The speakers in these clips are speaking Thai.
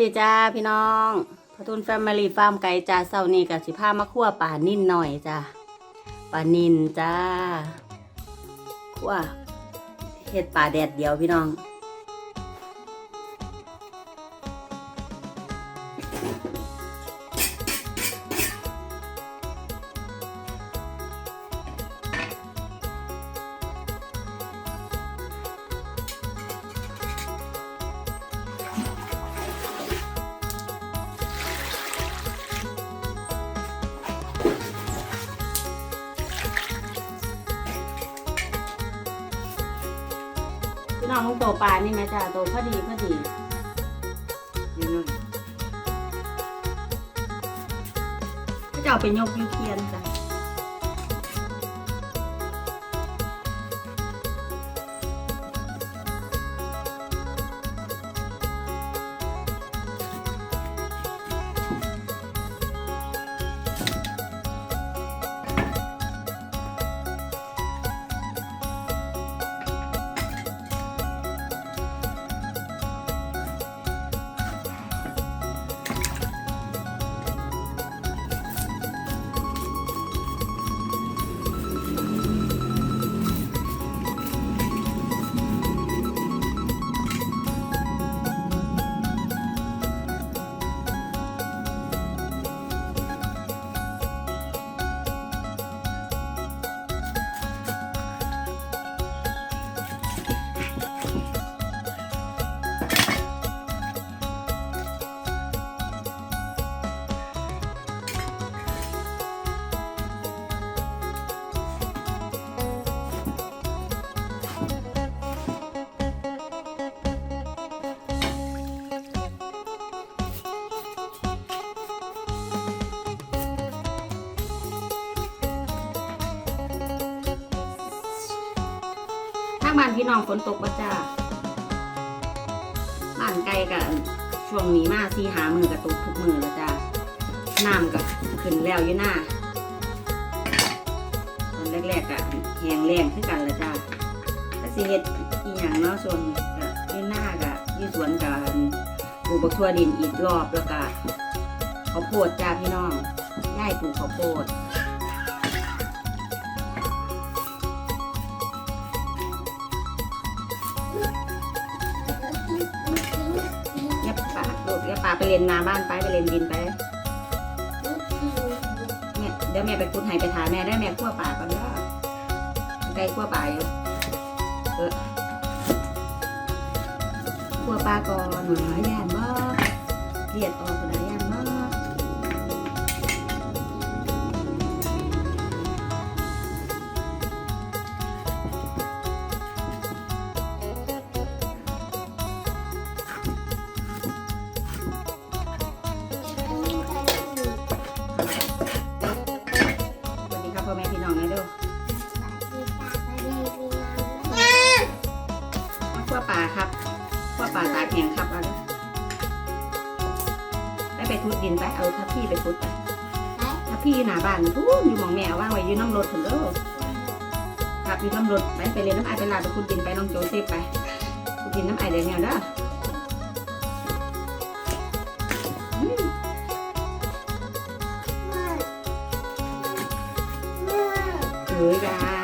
ดีจ้าพี่น้องพอทุนแฟมิลี่ฟาร์มไก่จ้าเสาร์นี้กับสิพามาคั่วป่านิ่นหน่อยจ้าป่านินจ้าคั่วเห็ดป่าแดดเดียวพี่น้อง น้องของโตปลานี่ไหมจ้าโตพอดีพอดีอยู่นู่นก็จะเอาไปยกยูเทียนจ้ะางบ้านพี่น้องฝนตกบ่จ้าบ้านไกลกันช่วงนี้มาซีหามือกับตกทุกมือแล้วจ้าน้ำกับขึ้นแล้วอยู่หน้าตอนแรกๆกะแหงแรงขึ้นกันแล้วจ้าก็สิเฮ็ดอีหยังเนาะส่วนกะอยู่หน้ากะอยู่สวนกับปลูกบักทั่วดินอีกรอบแล้วก็ข้าวโพดจ้าพี่น้องย่ายปลูกข้าวโพด ไปเรียนนาบ้านไปไปเรียนดินไป เนี่ยเดี๋ยวแม่ไปคุดให้ไปถามแม่ได้แม่ขั้วปากก่อนเด้อไก่ขั้วปากอยู่เออขั้วปลาก่อนหน่อยย่านบ่เลียดออกคนไห ขั้วปลาตาแห้งครับเอาเด้อไปไปทุดดินไป เอาทับพี่ไปทุดไปทับพี่อยู่หน้าบ้านทุนอยู่หมองแม่เอาว่างไว้อยู่น้ำรถถึงเด้อครับอยู่น้ำรถไปไปเรียนน้ำไอายไปลาไปคุดดินไปน้องโจเซฟไปคุดดินน้ำไอเดี๋ยวแนวเด้ออืมเอ้ยกัน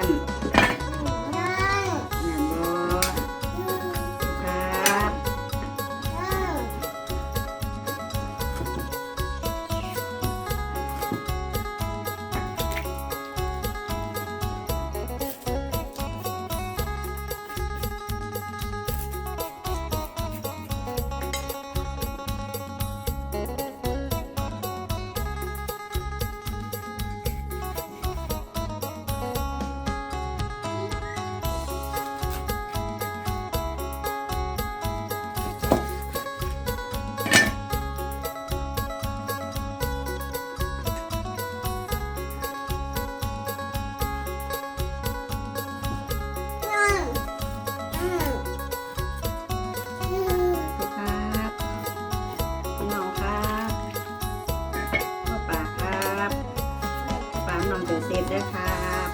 าน้องโจเซฟด้วยครับ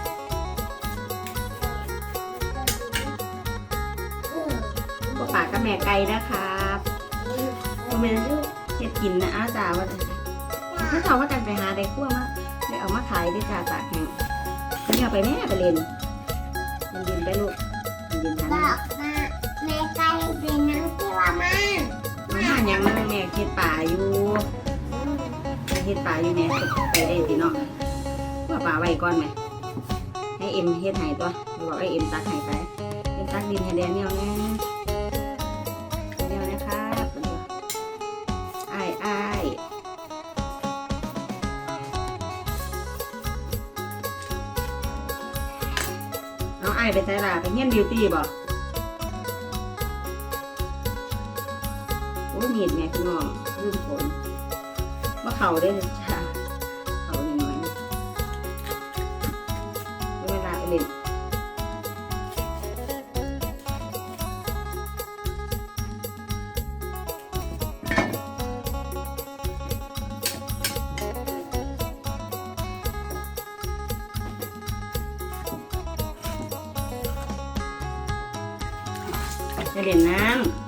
พ่อป่ากับแม่ไก่นะครับพ่อแม่กินนะอาจ้าว่าถ้าเขาว่ากันไปหาได้คั่วมาได้เอามาขายได้จ้าตากแห้งนี่เอาไปแม่ไปเล่นมันยินไปลูกมันยินทานบอกมาแม่ไก่เป็นน้ำที่ว่ามามาหาหยังมาแม่เฮ็ดป่าอยู่แม่เฮ็ดป่าอยู่แม่ไปได้สิเนาะ ว่าป่าไว้ก่อนไหมให้เอ็มเฮ็ดให้ตัวบอกให้เอ็มตักให้ไปเอ็มตักดินให้แดเนียลแน่แดเนียลนะครับอ้ายอ้เอาอ้ไปใส่ล่ะไปเฮียบิวตี้บ่โอ้ยมีดแม่พี่น้องลืมฝนว่าเข่าได้เเล่นน้ำ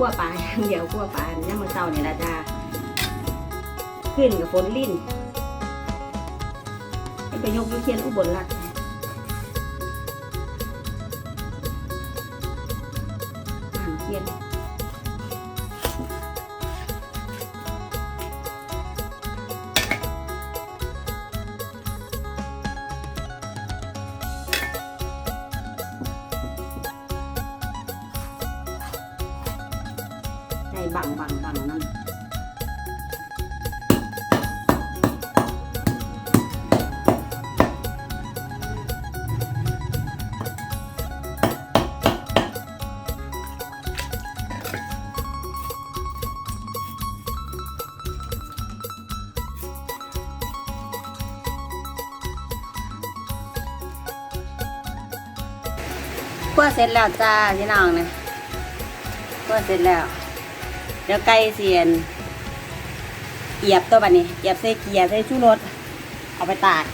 ขั้วปลาอย่างเดียวขั้วปลาเนี่ยมันเศร้าเนี่ยละจ้าขึ้นกับฝนลิ้นให้ไปยกยุเทียนอุบลรัก บังบังบังนั่นคั่วเสร็จแล้วจ้าพี่น้องเนี่ยคั่วเสร็จแล้ว เดี๋ยวไก่เสียนเหยียบตัวบัดนี้เหยียบใส่เกียร์ใส่ชูรสเอาไปตาก